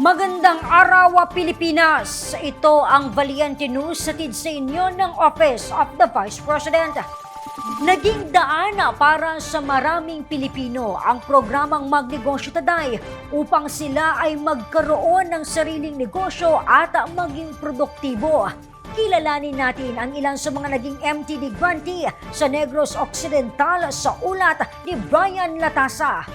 Magandang araw, Pilipinas! Ito ang Valiente News satid sa inyo ng Office of the Vice President. Naging daan para sa maraming Pilipino ang programang Magnegosyo Taday upang sila ay magkaroon ng sariling negosyo at maging produktibo. Kilalanin natin ang ilan sa mga naging MTD grantee sa Negros Occidental sa ulat ni Brian Latasa.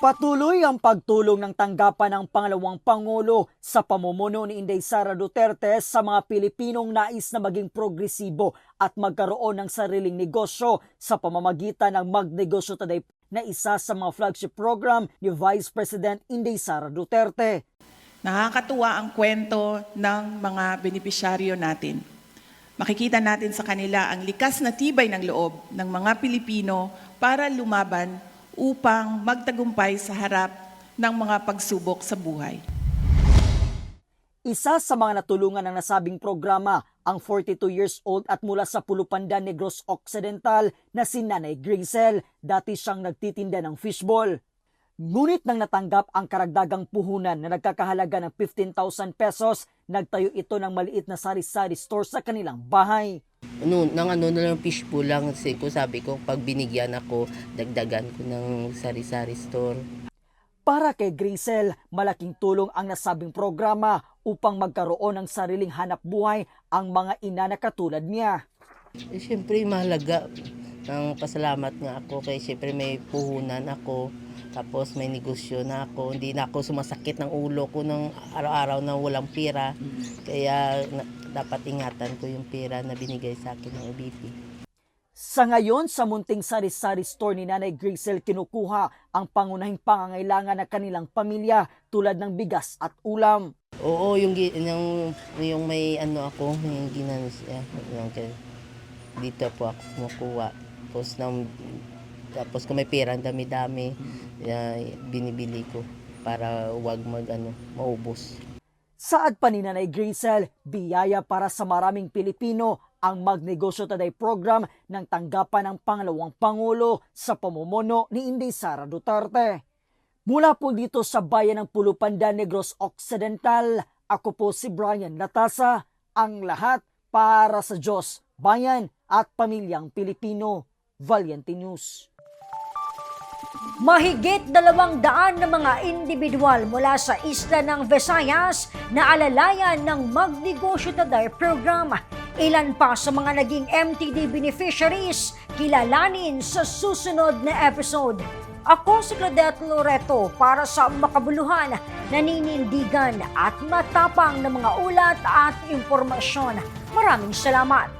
Patuloy ang pagtulong ng tanggapan ng pangalawang Pangulo sa pamumuno ni Inday Sara Duterte sa mga Pilipinong nais na maging progresibo at magkaroon ng sariling negosyo sa pamamagitan ng Magnegosyo Today na isa sa mga flagship program ni Vice President Inday Sara Duterte. Nakakatuwa ang kwento ng mga benepisyaryo natin. Makikita natin sa kanila ang likas na tibay ng loob ng mga Pilipino para lumaban upang magtagumpay sa harap ng mga pagsubok sa buhay. Isa sa mga natulungan ng nasabing programa ang 42 years old at mula sa Pulupandan Negros Occidental na si Nanay Grisel. Dati siyang nagtitinda ng fishball. Ngunit nang natanggap ang karagdagang puhunan na nagkakahalaga ng 15,000 pesos, nagtayo ito ng maliit na sari-sari store sa kanilang bahay. ano, nang ano na lang fishbowl lang kasi ko sabi ko pag binigyan ako dagdagan ko ng sari-sari store. Para kay Grisel, malaking tulong ang nasabing programa upang magkaroon ng sariling hanap buhay ang mga ina na katulad niya. Eh, Siyempre mahalaga ang pasalamat nga ako kay siyempre may puhunan ako tapos may negosyo na ako hindi na ako sumasakit ng ulo ko ng araw-araw na walang pera kaya na, dapat ingatan ko yung pera na binigay sa akin ng OBP. Sa ngayon, sa munting sari-sari store ni Nanay Grisel kinukuha ang pangunahing pangangailangan ng kanilang pamilya tulad ng bigas at ulam. Oo, yung, yung, yung may ano ako, may ginano siya. Yung, kay- dito po ako kumukuha. Tapos, nang, tapos kung may pera, dami-dami, binibili ko para wag mag ano, maubos. Saad pa ni Nanay Grisel, biyaya para sa maraming Pilipino ang Magnegosyo Today program ng tanggapan ng pangalawang Pangulo sa pamumuno ni Inday Sara Duterte. Mula po dito sa bayan ng Pulupandan Negros Occidental, ako po si Brian Latasa, ang lahat para sa Diyos, bayan at pamilyang Pilipino. Valiente News. Mahigit dalawang daan na mga individual mula sa isla ng Visayas na alalayan ng Magnegosyo Taday program. Ilan pa sa mga naging MTD beneficiaries kilalanin sa susunod na episode. Ako si Claudette Loreto para sa makabuluhan, naninindigan at matapang na mga ulat at impormasyon. Maraming salamat!